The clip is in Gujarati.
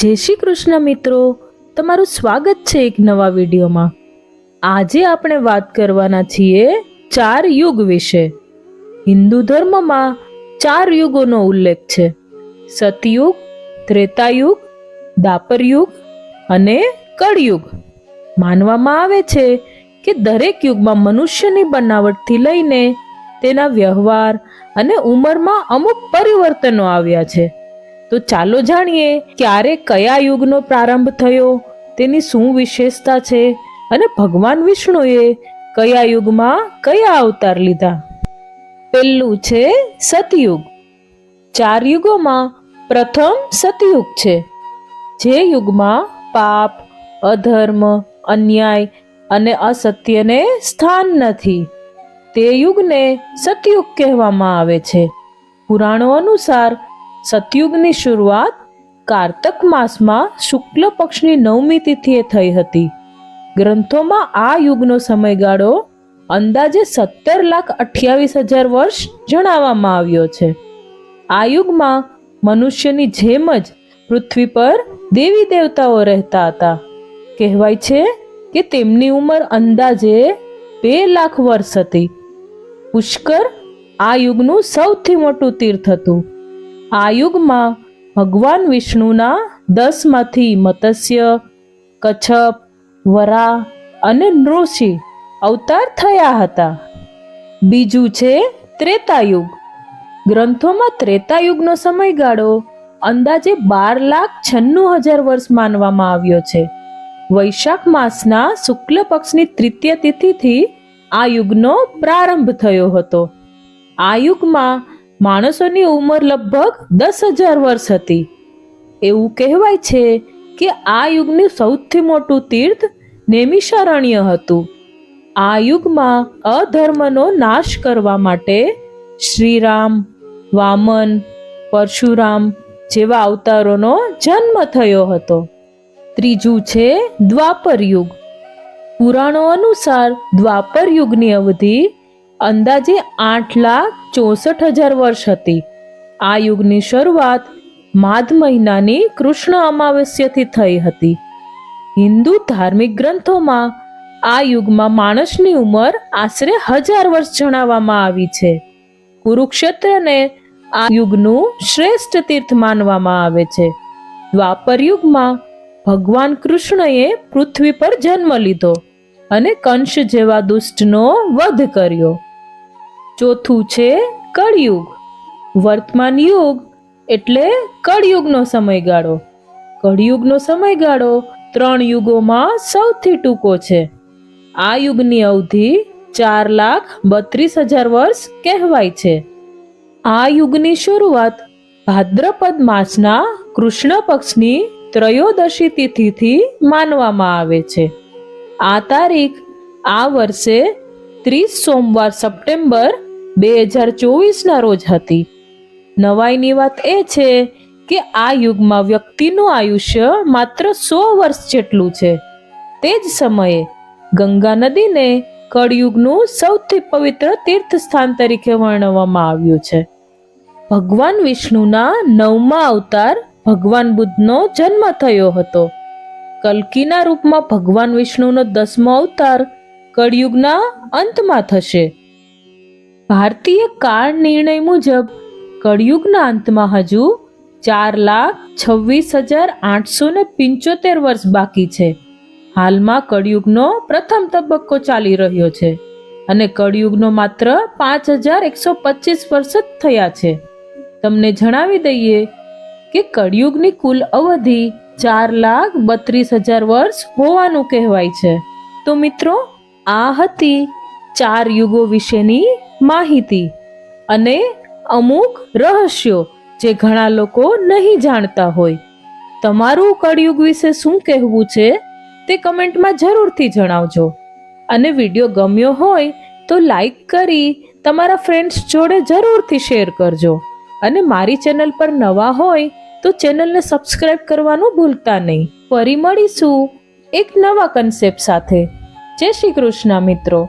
જય શ્રી કૃષ્ણ મિત્રો. તમારું સ્વાગત છે એક નવા વિડીયોમાં. આજે આપણે વાત કરવાના છીએ ચાર યુગ વિશે. હિન્દુ ધર્મમાં ચાર યુગોનો ઉલ્લેખ છે. સતયુગ, ત્રેતાયુગ, દાપરયુગ અને કળયુગ. માનવામાં આવે છે કે દરેક યુગમાં મનુષ્યની બનાવટથી લઈને તેના વ્યવહાર અને ઉંમરમાં અમુક પરિવર્તનો આવ્યા છે. તો ચાલો જાણીએ ક્યારે કયા યુગનો પ્રારંભ થયો, તેની શું વિશેષતા છે અને ભગવાન વિષ્ણુએ કયા યુગમાં કયા અવતાર લીધા? પહેલું છે સતયુગ. ચાર યુગોમાં પ્રથમ સતયુગ છે, જે યુગમાં પાપ, અધર્મ, અન્યાય અને અસત્યને સ્થાન નથી. તે યુગને સતયુગ કહેવામાં આવે છે. પુરાણો અનુસાર સતયુગની શરૂઆત કારતક માસમાં શુક્લ પક્ષની નવમી તિથિએ થઈ હતી. ગ્રંથોમાં આ યુગનો સમયગાળો અંદાજે સત્તર લાખ અઠ્યાવીસ હજાર વર્ષ જણાવવામાં આવ્યો છે. આ યુગમાં મનુષ્યની જેમ જ પૃથ્વી પર દેવી દેવતાઓ રહેતા હતા. કહેવાય છે કે તેમની ઉંમર અંદાજે બે લાખ વર્ષ હતી. પુષ્કર આ યુગનું સૌથી મોટું તીર્થ હતું. આ યુગમાં ભગવાન વિષ્ણુના દસમાંથી મત્સ્ય, કચ્છપ, વરા અને નૃષિ અવતાર થયા હતા. બીજું છે ત્રેતાયુગ ગ્રંથોમાં ત્રેતાયુગનો સમયગાળો અંદાજે બાર લાખ છન્નું હજાર વર્ષ માનવામાં આવ્યો છે. વૈશાખ માસના શુક્લ પક્ષની તૃતીય તિથિથી આ યુગનો પ્રારંભ થયો હતો. આ યુગમાં માણસોની ઉંમર લગભગ દસ હજાર વર્ષ હતી. એવું કહેવાય છે કે આ યુગનું સૌથી મોટું તીર્થ નેમિષારણ્ય હતું. આ યુગમાં અધર્મનો નાશ કરવા માટે શ્રીરામ, વામન, પરશુરામ જેવા અવતારોનો જન્મ થયો હતો. ત્રીજું છે દ્વાપર યુગ. પુરાણો અનુસાર દ્વાપર યુગની અવધિ અંદાજે આઠ લાખ ચોસઠ હજાર વર્ષ હતી. આ યુગની શરૂઆત માધ મહિનાની કૃષ્ણ અમાવસ્યથી થઈ હતી. હિન્દુ ધાર્મિક ગ્રંથોમાં આ યુગમાં માણસની ઉંમર આશરે હજાર વર્ષ જણાવવામાં આવી છે. કુરુક્ષેત્રને આ યુગનું શ્રેષ્ઠ તીર્થ માનવામાં આવે છે. દ્વાપર યુગમાં ભગવાન કૃષ્ણએ પૃથ્વી પર જન્મ લીધો અને કંસ જેવા દુષ્ટનો વધ કર્યો. ચોથું છે કળયુગ. વર્તમાન યુગ એટલે કળયુગનો સમયગાળો. કળયુગનો સમયગાળો ત્રણ યુગોમાં સૌથી ટૂંકો છે. આ યુગની અવધિ ચાર લાખ બત્રીસ હજાર વર્ષ કહેવાય છે. આ યુગની શરૂઆત ભાદ્રપદ માસના કૃષ્ણ પક્ષની ત્રયોદશી તિથિથી માનવામાં આવે છે. આ તારીખ આ વર્ષે ત્રીસ સોમવાર સપ્ટેમ્બર બે હજાર ચોવીસના રોજ હતી. નવાઈની વાત એ છે કે આ યુગમાં વ્યક્તિનું આયુષ્ય માત્ર સો વર્ષ જેટલું છે. તે જ સમયે ગંગા નદીને કળયુગનું સૌથી પવિત્ર તીર્થ સ્થાન તરીકે વર્ણવવામાં આવ્યું છે. ભગવાન વિષ્ણુના નવમા અવતાર ભગવાન બુદ્ધનો જન્મ થયો હતો. કલ્કીના રૂપમાં ભગવાન વિષ્ણુનો દસમો અવતાર કળયુગના અંતમાં થશે. ભારતીય કાળ નિર્ણય મુજબ, કળયુગના અંતમાં હજુ ચાર લાખ છવ્વીસ હજાર આઠસો ને પંચોતેર વર્ષ બાકી છે. હાલમાં કળયુગનો પ્રથમ તબક્કો ચાલી રહ્યો છે અને કળયુગનો માત્ર પાંચ હજાર એકસો પચીસ વર્ષ જ થયા છે. તમને જણાવી દઈએ કે કળયુગની કુલ અવધિ ચાર લાખ બત્રીસ હજાર વર્ષ હોવાનું કહેવાય છે. તો મિત્રો, આ હતી ચાર યુગો વિશેની માહિતી અને અમુક રહસ્યો જે ઘણા લોકો નહીં જાણતા હોય. તમારું કળિયુગ વિશે શું કહેવું છે તે કમેન્ટમાં જરૂરથી જણાવજો. અને વીડિયો ગમ્યો હોય તો લાઈક કરી તમારા ફ્રેન્ડ્સ જોડે જરૂરથી શેર કરજો. અને મારી ચેનલ પર નવા હોય તો ચેનલને સબસ્ક્રાઇબ કરવાનું ભૂલતા નહીં. ફરી મળીશું એક નવા કન્સેપ્ટ સાથે. જય શ્રી કૃષ્ણ મિત્રો.